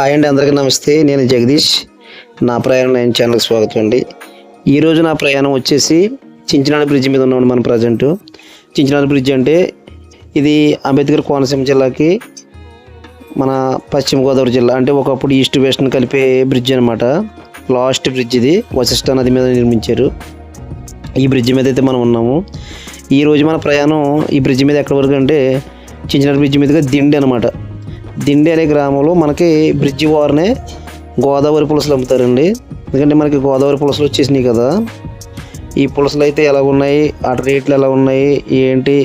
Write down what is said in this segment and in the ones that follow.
Hi అండి అందరికీ నమస్తే. నేను జగదీష్. నా ప్రయాణం నేను ఛానల్కి స్వాగతం అండి. ఈరోజు నా ప్రయాణం వచ్చేసి చించినాడ బ్రిడ్జ్ మీద ఉన్నాం మన ప్రజెంట్. చించినాడ బ్రిడ్జ్ అంటే ఇది అంబేద్కర్ కోనసీమ జిల్లాకి మన పశ్చిమ గోదావరి జిల్లా అంటే ఒకప్పుడు ఈస్ట్ వెస్ట్ని కలిపే బ్రిడ్జ్ అనమాట లాస్ట్ బ్రిడ్జ్ ఇది. వశిష్ఠ నది మీద నిర్మించారు. ఈ బ్రిడ్జ్ మీద అయితే మనం ఉన్నాము. ఈరోజు మన ప్రయాణం ఈ బ్రిడ్జ్ మీద ఎక్కడి వరకు అంటే చించినాడ బ్రిడ్జ్ మీదుగా దిండి అనమాట దిండి అనే గ్రామంలో మనకి బ్రిడ్జి వారనే గోదావరి పులసలు అమ్ముతారండి. ఎందుకంటే మనకి గోదావరి పులసలు వచ్చేసినాయి కదా. ఈ పులసలు అయితే ఎలా ఉన్నాయి? ఆ రేట్లు ఎలా ఉన్నాయి? ఏంటి?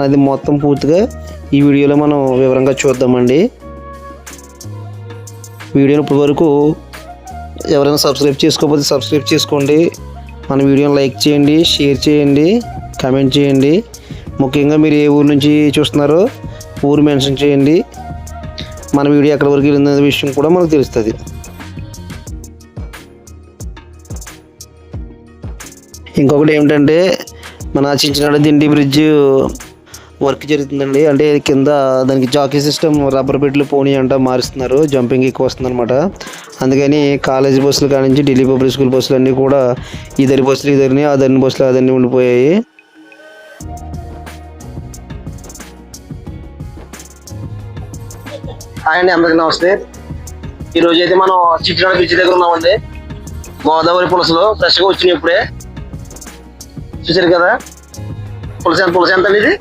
అది మొత్తం పూర్తిగా ఈ వీడియోలో మనం వివరంగా చూద్దామండి. వీడియోని ఇప్పటి వరకు ఎవరైనా సబ్స్క్రైబ్ చేసుకోకపోతే సబ్స్క్రైబ్ చేసుకోండి. మన వీడియోని లైక్ చేయండి షేర్ చేయండి కామెంట్ చేయండి. ముఖ్యంగా మీరు ఏ ఊరు నుంచి చూస్తున్నారో ఊరు మెన్షన్ చేయండి. మన వీడియో ఎక్కడి వరకు వెళ్ళిందనే విషయం కూడా మనకు తెలుస్తుంది. ఇంకొకటి ఏమిటంటే మన చించినాడ దిండి బ్రిడ్జ్ వర్క్ జరుగుతుందండి. అంటే కింద దానికి జాకీ సిస్టమ్ రబ్బర్ పెట్లు పోనీ అంట మారుస్తున్నారు. జంపింగ్ ఎక్కువ వస్తుందనమాట అందుకని కాలేజీ బస్సులు కానించి ఢిల్లీ పబ్లిక్ స్కూల్ బస్సులు అన్నీ కూడా ఈ దరి బస్సులు ఈ ధరిని ఆ ధరిని బస్సులు అదన్నీ ఉండిపోయాయి. అండి అందరికీ నమస్తే. ఈరోజు అయితే మనం చిట్టినాడ బీచ్ దగ్గర ఉన్నామండి. గోదావరి పులసలు ఫ్రెష్గా వచ్చినాయి ఇప్పుడే. చూసారు కదా? పులస ఎంత పులస ఎంత అండి ఇది?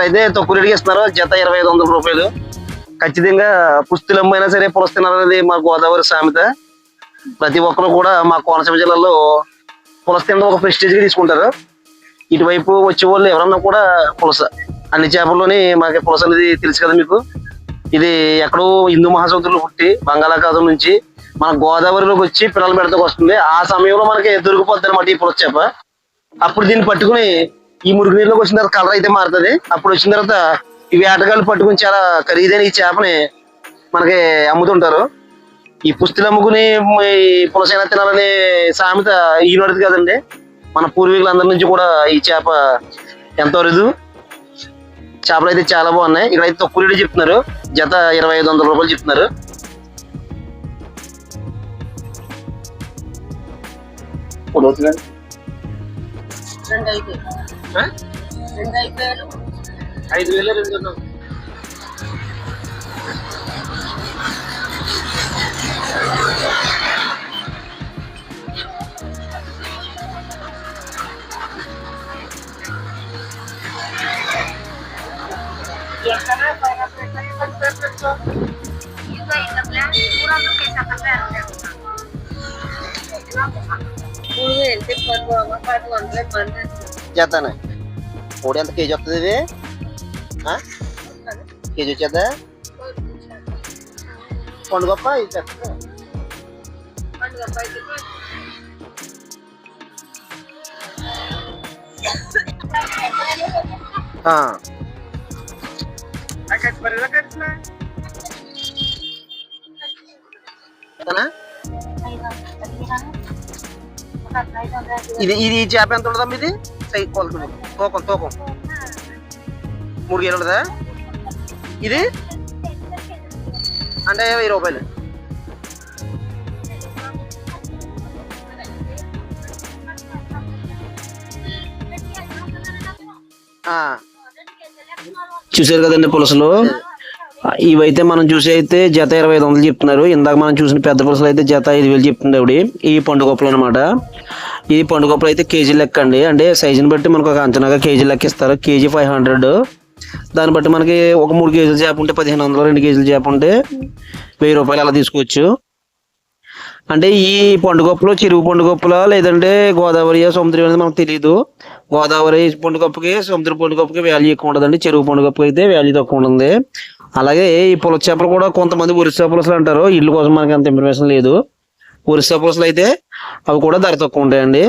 అయితే తక్కువ రేటుకి ఇస్తున్నారు. జత ఇరవై ఐదు వందల రూపాయలు. ఖచ్చితంగా పుస్తులమ్మైనా సరే పులస తినాలనేది మా గోదావరి సామెత. ప్రతి ఒక్కరు కూడా మా కోనసీమ జిల్లాలో పులస తినడం ఒక ప్రెస్టేజ్గా తీసుకుంటారు. ఇటువైపు వచ్చే వాళ్ళు ఎవరన్నా కూడా పులస అన్ని చేపల్లోని మనకి పులస అనేది తెలుసు కదా మీకు? ఇది ఎక్కడో హిందూ మహాసముద్రంలో పుట్టి బంగాళాఖాతం నుంచి మన గోదావరిలోకి వచ్చి పిల్లల మెడతకు వస్తుంది. ఆ సమయంలో మనకి దొరికిపోద్ది అనమాట ఈ పులస చేప. అప్పుడు దీన్ని పట్టుకుని ఈ మురుగు నీళ్ళలోకి వచ్చిన తర్వాత కలర్ అయితే మారుతుంది. అప్పుడు వచ్చిన తర్వాత ఈ వేటగాళ్ళు పట్టుకుని చాలా ఖరీదైన ఈ చేపని మనకి అమ్ముతుంటారు. ఈ పుస్తులు అమ్ముకుని ఈ పులసైనా తినాలనే సామెత ఈనాడుది కదండి. మన పూర్వీకులందరి నుంచి కూడా ఈ చేప ఎంతో రుదు చేపలు అయితే చాలా బాగున్నాయి. ఇక్కడ అయితే తక్కువ రేటు చెప్తున్నారు. జత ఇరవై ఐదు వందల రూపాయలు చెప్తున్నారు. ఐదు. వేలు. రెండు మూడు వేలు చెప్పారు బాబా పది వందలు ఇబ్బంది చేస్తాను కోడి ఎంత కేజీ వస్తుంది ఇది ఆ? కేజీ వచ్చేద్దా పండుగప్ప ఇది చేస్తా ఇది ఇది ఈ చేప ఎంత ఉండదమ్మా ఇది? సై కొలత తూకం తూకం. మూడు గేలు ఉండదా ఇది? అంటే వెయ్యి రూపాయలు. ఆ. చూసారు కదండి పులసలు? ఇవైతే మనం చూసి అయితే జత ఇరవై ఐదు వందలు చెప్తున్నారు. ఇందాక మనం చూసిన పెద్ద పులసలు అయితే జత ఐదు వేలు చెప్తుంది ఆవిడ. ఈ పండుగప్పులు అనమాట ఈ పండుగప్పులు అయితే కేజీ లెక్క అండి. అంటే సైజుని బట్టి మనకు ఒక అంచనాగా కేజీ లెక్క ఇస్తారు. KG five hundred. దాన్ని బట్టి మనకి ఒక మూడు కేజీలు చేప ఉంటే పదిహేను వందలు రెండు కేజీలు చేప ఉంటే వెయ్యి రూపాయలు అలా తీసుకోవచ్చు. అంటే ఈ పండుగప్పులో చెరువు పండుగప్పులా లేదంటే గోదావరి సముద్రం అనేది మనకు తెలియదు గోదావరి పండుగప్పుకి సముద్ర పండుగప్పుకి వాల్యూ ఎక్కువ ఉంటుందండి చెరువు పండుగప్పుకి అయితే వాల్యూ తక్కువ ఉంటుంది. అలాగే ఈ పులస చేపలు కూడా కొంతమంది ఒరిస్సా పులసలు అంటారు. ఇల్లు కోసం మనకి అంత ఇన్ఫర్మేషన్ లేదు. ఒరిస్సా పులసలు అయితే అవి కూడా ధర తక్కువ ఉంటాయండి.